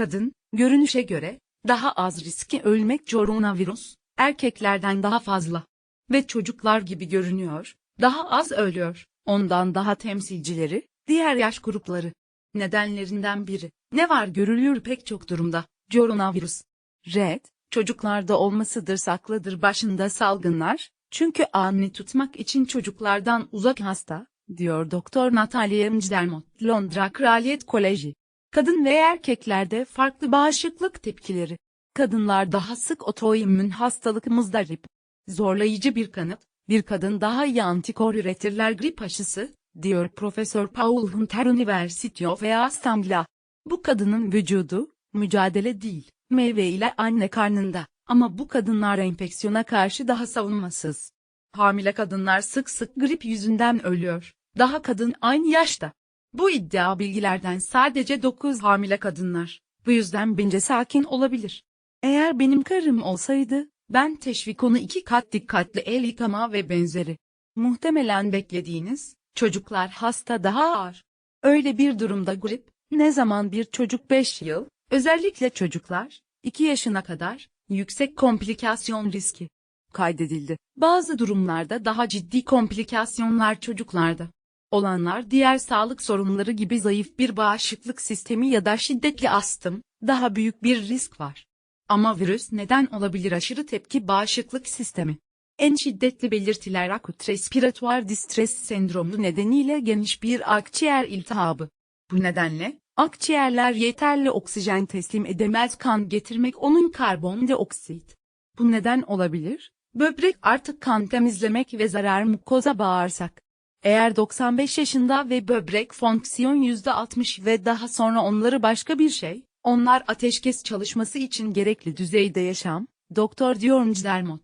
Kadın, görünüşe göre, daha az riski ölmek koronavirüs, erkeklerden daha fazla. Ve çocuklar gibi görünüyor, daha az ölüyor. Ondan daha temsilcileri, diğer yaş grupları. Nedenlerinden biri, ne var görülüyor pek çok durumda, koronavirüs. Red, çocuklarda olmasıdır saklıdır başında salgınlar, çünkü ani tutmak için çocuklardan uzak hasta, diyor Doktor Natalia Mcdermott, Londra Kraliyet Koleji. Kadın ve erkeklerde farklı bağışıklık tepkileri. Kadınlar daha sık otoimmün hastalık muzdarip. Zorlayıcı bir kanıt, bir kadın daha iyi antikor üretirler grip aşısı, diyor Profesör Paul Hunter University of Istanbul'a. Bu kadının vücudu, mücadele değil, meyve ile anne karnında, ama bu kadınlar enfeksiyona karşı daha savunmasız. Hamile kadınlar sık sık grip yüzünden ölüyor, daha kadın aynı yaşta. Bu iddia bilgilerden sadece 9 hamile kadınlar. Bu yüzden bence sakin olabilir. Eğer benim karım olsaydı, ben teşvik onu iki kat dikkatli el yıkama ve benzeri. Muhtemelen beklediğiniz, çocuklar hasta daha ağır. Öyle bir durumda grip, ne zaman bir çocuk 5 yıl, özellikle çocuklar, 2 yaşına kadar, yüksek komplikasyon riski kaydedildi. Bazı durumlarda daha ciddi komplikasyonlar çocuklarda olanlar diğer sağlık sorunları gibi zayıf bir bağışıklık sistemi ya da şiddetli astım, daha büyük bir risk var. Ama virüs neden olabilir aşırı tepki bağışıklık sistemi? En şiddetli belirtiler akut respiratuar distres sendromu nedeniyle geniş bir akciğer iltihabı. Bu nedenle, akciğerler yeterli oksijen teslim edemez kan getirmek onun karbondioksit. Bu neden olabilir? Böbrek artık kan temizlemek ve zarar mukoza bağırsak. Eğer 95 yaşında ve böbrek fonksiyon %60 ve daha sonra onları başka bir şey, onlar ateşkes çalışması için gerekli düzeyde yaşam, Doktor Diormj Dermot.